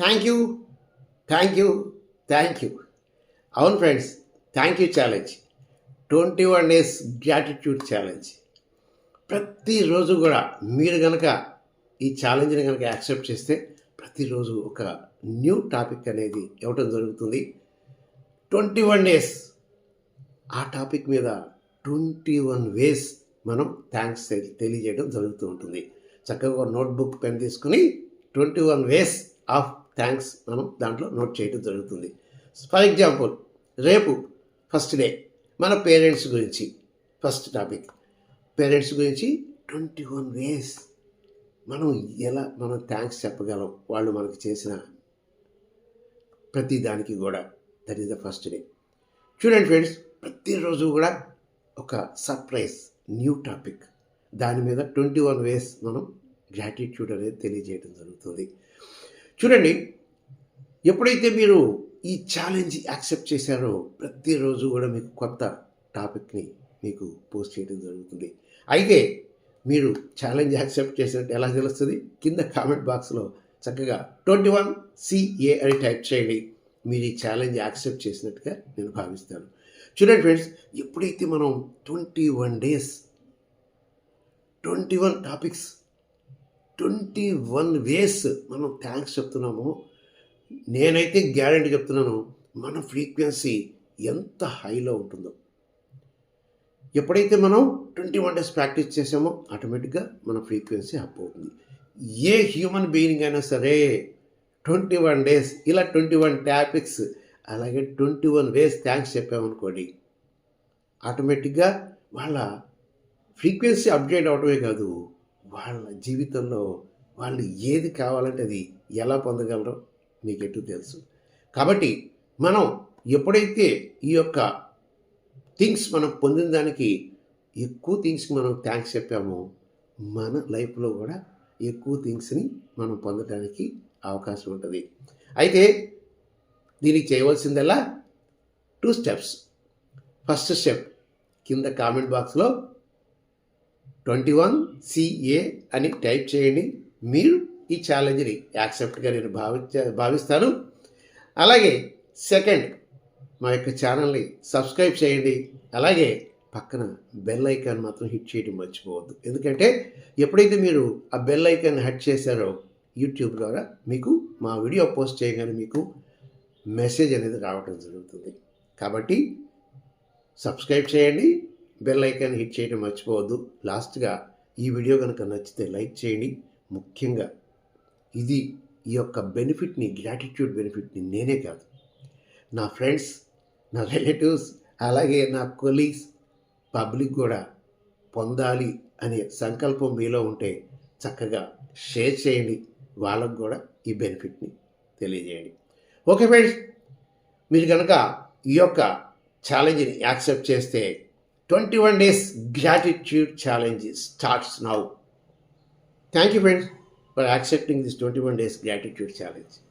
Thank you thank you thank you అవును friends thank you challenge twenty one days gratitude challenge ప్రతిరోజు కూడా మీరు కనుక ఈ ఛాలెంజ్ని కనుక యాక్సెప్ట్ చేస్తే ప్రతిరోజు ఒక న్యూ టాపిక్ అనేది ఇవ్వటం జరుగుతుంది. ట్వంటీ వన్ డేస్ ఆ టాపిక్ మీద ట్వంటీ వన్ వేస్ మనం థ్యాంక్స్ తెలియజేయడం జరుగుతూ ఉంటుంది. చక్కగా నోట్బుక్ పెన్ తీసుకుని twenty one ways of thanks మనం దాంట్లో నోట్ చేయడం జరుగుతుంది. ఫర్ ఎగ్జాంపుల్ రేపు ఫస్ట్ డే మన పేరెంట్స్ గురించి ఫస్ట్ టాపిక్. పేరెంట్స్ గురించి ట్వంటీ వన్ వేస్ మనం ఎలా మనం థ్యాంక్స్ చెప్పగలం వాళ్ళు మనకు చేసిన ప్రతి దానికి కూడా. That is the first day చూడండి ఫ్రెండ్స్ ప్రతిరోజు కూడా ఒక సర్ప్రైజ్ న్యూ టాపిక్ దాని మీద ట్వంటీ వన్ వేస్ మనం గ్రాటిట్యూడ్ అనేది తెలియజేయడం జరుగుతుంది. చూడండి ఎప్పుడైతే మీరు ఈ ఛాలెంజ్ యాక్సెప్ట్ చేశారో ప్రతిరోజు కూడా మీకు కొత్త టాపిక్ని మీకు పోస్ట్ చేయడం జరుగుతుంది. అయితే మీరు ఛాలెంజ్ యాక్సెప్ట్ చేసినట్టు ఎలా తెలుస్తుంది? కింద కామెంట్ బాక్స్లో చక్కగా ట్వంటీ వన్ సిఏ అని టైప్ చేయండి. మీరు ఈ ఛాలెంజ్ యాక్సెప్ట్ చేసినట్టుగా నేను భావిస్తాను. చూడండి ఫ్రెండ్స్ ఎప్పుడైతే మనం twenty one days twenty one topics twenty one ways మనం థ్యాంక్స్ చెప్తున్నామో. నేనైతే గ్యారంటీ చెప్తున్నాను మన ఫ్రీక్వెన్సీ ఎంత హైలో ఉంటుందో. ఎప్పుడైతే మనం ట్వంటీ వన్ డేస్ ప్రాక్టీస్ చేసామో ఆటోమేటిక్గా మన ఫ్రీక్వెన్సీ అప్ అవుతుంది. ఏ హ్యూమన్ బీయింగ్ అయినా సరే ట్వంటీ వన్ డేస్ ఇలా ట్వంటీ వన్ టాపిక్స్ అలాగే ట్వంటీ వన్ వేస్ థ్యాంక్స్ చెప్పామనుకోండి ఆటోమేటిక్గా వాళ్ళ ఫ్రీక్వెన్సీ అప్డేట్ అవడమే కాదు వాళ్ళ జీవితంలో వాళ్ళు ఏది కావాలంటే అది ఎలా పొందగలరో మీకు ఎటు తెలుసు. కాబట్టి మనం ఎప్పుడైతే ఈ యొక్క థింగ్స్ మనం పొందిన దానికి ఎక్కువ థింగ్స్కి మనం థ్యాంక్స్ చెప్పామో మన లైఫ్లో కూడా ఎక్కువ థింగ్స్ని మనం పొందడానికి అవకాశం ఉంటుంది. అయితే దీనికి చేయవలసిందల్లా టూ స్టెప్స్. ఫస్ట్ స్టెప్ కింద కామెంట్ బాక్స్లో ట్వంటీ వన్ సిఏ అని టైప్ చేయండి. మీరు ఈ ఛాలెంజ్ని యాక్సెప్ట్గా నేను భావించ భావిస్తాను. అలాగే సెకండ్ మా యొక్క ఛానల్ని సబ్స్క్రైబ్ చేయండి. అలాగే పక్కన బెల్ ఐకాన్ మాత్రం హిట్ చేయడం మర్చిపోవద్దు. ఎందుకంటే ఎప్పుడైతే మీరు ఆ బెల్ ఐకాన్ హిట్ చేశారో యూట్యూబ్ ద్వారా మీకు మా వీడియో పోస్ట్ చేయగానే మీకు మెసేజ్ అనేది రావడం జరుగుతుంది. కాబట్టి సబ్స్క్రైబ్ చేయండి. బెల్ ఐకాన్ హిట్ చేయడం మర్చిపోవద్దు. లాస్ట్గా ఈ వీడియో కనుక నచ్చితే లైక్ చేయండి. ముఖ్యంగా ఇది ఈ యొక్క బెనిఫిట్ని గ్రాటిట్యూడ్ బెనిఫిట్ని నేనే కాదు. నా ఫ్రెండ్స్ నా రిలేటివ్స్ అలాగే నా కొలీగ్స్ పబ్లిక్ కూడా పొందాలి అనే సంకల్పం మీలో ఉంటే చక్కగా షేర్ చేయండి. వాళ్ళకు కూడా ఈ బెనిఫిట్ని తెలియజేయండి. ఓకే ఫ్రెండ్స్ మీరు కనుక ఈ యొక్క ఛాలెంజ్ని యాక్సెప్ట్ చేస్తే 21 days gratitude challenge starts now. Thank you friends for accepting this 21 days gratitude challenge.